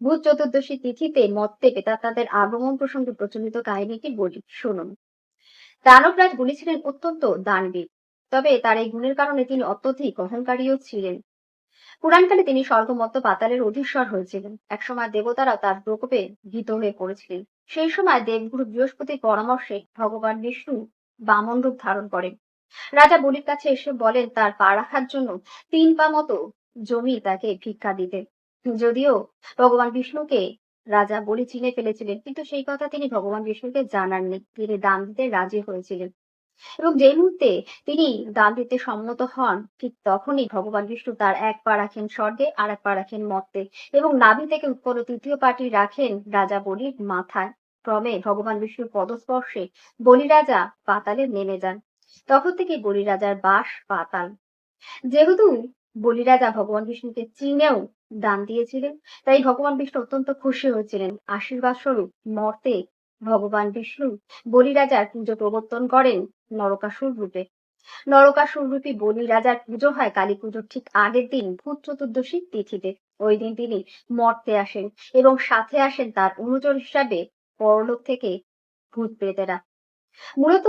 ভূত চতুর্দশী তিথিতে মর্তে তাদের আগমন প্রসঙ্গে প্রচলিত কাহিনীটি বলি, শুনুন। দানবরাজ বলি ছিলেন অত্যন্ত দানবীর, তবে তার এই গুণের কারণে তিনি অত্যধিক অহংকারীও ছিলেন। পুরাণকালে তিনি স্বর্গমত্ত পাতালের অধীশ্বর হয়েছিলেন। একসময় দেবতারা তার প্রকোপে ভীত হয়ে পড়েছিলেন। সেই সময় দেবগুরু বৃহস্পতির পরামর্শে ভগবান বিষ্ণু বামন রূপ ধারণ করেন। রাজা বলির কাছে এসে বলেন, তার পা রাখার জন্য তিন পা মতো জমি তাকে ভিক্ষা দিতে যদিও ভগবান বিষ্ণুকে রাজা বলি চিনে ফেলেছিলেন, কিন্তু সেই কথা তিনি ভগবান বিষ্ণুকে জানাননি। তিনি দান দিতে রাজি হয়েছিলেন। এবং যে মুহূর্তে তিনি দান দিতে সম্মত হন, ঠিক তখনই ভগবান বিষ্ণু তার এক পা রাখেন স্বর্গে, আর এক পা রাখেন মর্তে এবং নাভি থেকে উৎপন্ন তৃতীয় পাটি রাখেন রাজা বলির মাথায়। ক্রমে ভগবান বিষ্ণুর পদস্পর্শে বলি রাজা পাতালে নেমে যান। তখন থেকে বলি রাজার বাস পাতাল। যেহেতু বলি রাজা ভগবান বিষ্ণুকে চিনেও দান দিয়েছিলেন। তাই ভগবান বিষ্ণু অত্যন্ত খুশি হয়েছিলেন। আশীর্বাদ স্বরূপ মর্তে ভগবান বিষ্ণু বলি রাজার পুজো প্রবর্তন করেন নরকাসুর রূপে। নরকাসুর রূপী বলি রাজার পুজো হয় কালী পুজোর ঠিক আগের দিন ভূত চতুর্দশী তিথিতে। ওই দিন তিনি মর্তে আসেন এবং সাথে আসেন তার অনুচর হিসাবে পরলোক থেকে ভূত প্রেতেরা। মূলত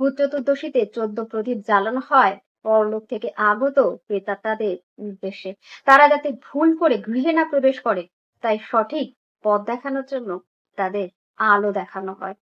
ভূত চতুর্দশীতে চোদ্দ প্রদীপ জ্বালানো হয় পরলোক থেকে আগত প্রেতাত্মাদের উদ্দেশ্যে। তারা যাতে ভুল করে গৃহে না প্রবেশ করে, তাই সঠিক পথ দেখানোর জন্য তাদের আলো দেখানো হয়।